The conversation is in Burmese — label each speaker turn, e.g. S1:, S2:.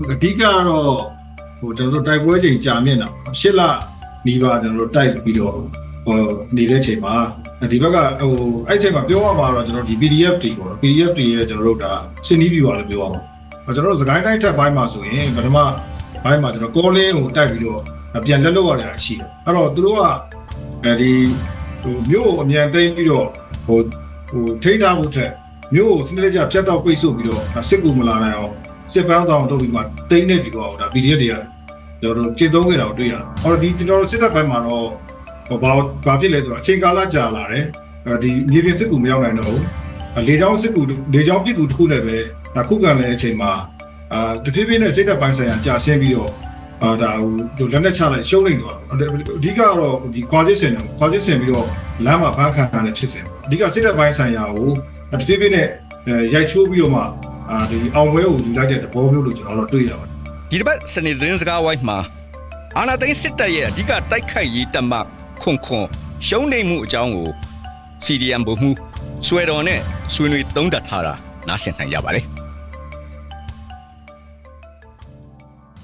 S1: အဓိကကတော့ဟိုကျွန်တော်တို့တိုက်ပွဲချိန်ကြာမြင့်တာပေါ့ရှစ်လနီးပါးကျွန်တော်တို့တိုက်ပြီးတော့ဟိုနေတဲ့ချိန်မှာဒီဘက်ကဟိုအဲ့ချိန်မှာပြောရမှာတော့ကျွန်တော်ဒီ PDF တွေပေါ့ PDF တွေရဲ့ကျွန်တော်တို့ဒါစင်နီးပြီပါလို့ပြောရမှာကျွန်တော်တို့စကိုင်းတိုင်းထက်ပိုင်းမှာဆိုရင်ပထမဘိုင်းမှာကျွန်တော်ကောလင်းကိုတိုက်ပြီးတော့ပြန်လက်လွတ်ရတာရှိတယ်အဲ့တော့သူတို့ကအဲဒီဟိုမြို့ကိုအမြန်သိမ်းပြီးတော့ဟိုဟိုထိန်းထားဖို့ထက်မြို့ကိုစနစ်တကျဖြတ်တော့ပိတ်ဆို့ပြီးတော့စစ်ကူမလာနိုင်အောင် စစ်ပန်းတောင်တို့ပြီးမှတိမ့်နေပြီးတော့ဒါ PDF တွေကကျွန်တော်တို့ကျင့်သုံးခဲ့တာကိုတွေ့ရတယ်။ဟောဒီကျွန်တော်တို့စစ်တပ်ဘက်မှာတော့ဟောဘာဘာဖြစ်လဲဆိုတော့အချိန်ကာလကြာလာတယ်။အဲဒီမြေပြင်စစ်ကူမရောက်နိုင်တော့ဘူး။လေကြောင်းစစ်ကူလေကြောင်းပစ်ကူတစ်ခုနဲ့ပဲဒါခုခံတဲ့အချိန်မှာအာတဖြည်းဖြည်းနဲ့စစ်တပ်ပိုင်းဆိုင်ရာကြာဆင်းပြီးတော့အာဒါဟိုလက်နဲ့ချလိုက်ရှုံးလိုက်သွားတယ်။အဓိကတော့ဒီခွာစစ်စင်တယ်ခွာစစ်စင်ပြီးတော့လမ်းမှာဖမ်းခံရတဲ့ဖြစ်စဉ်ပေါ့။အဓိကစစ်တပ်ပိုင်းဆိုင်ရာကိုတဖြည်းဖြည်းနဲ့ရိုက်ချိုးပြီးတော့မှ အာဒီအောင်ပွဲကိုယူလိုက်တဲ့သဘောမျိုးလို့ကျွန်တော်တို့တွေ့ရပါတယ်
S2: ဒီတစ်ပတ်စနေသတင်းစကားဝိုင်းမှာအာနာသိန်းစစ်တပ်ရဲ့အဓိကတိုက်ခိုက်ရေးတပ်မခွန်ခွန်ရှုံးနေမှုအကြောင်းကို CDM ဗိုလ်မှူးဆွဲတော်နဲ့ဆွေးနွေးသုံးသပ်ထားတာနားဆင်နိုင်ကြပါတယ်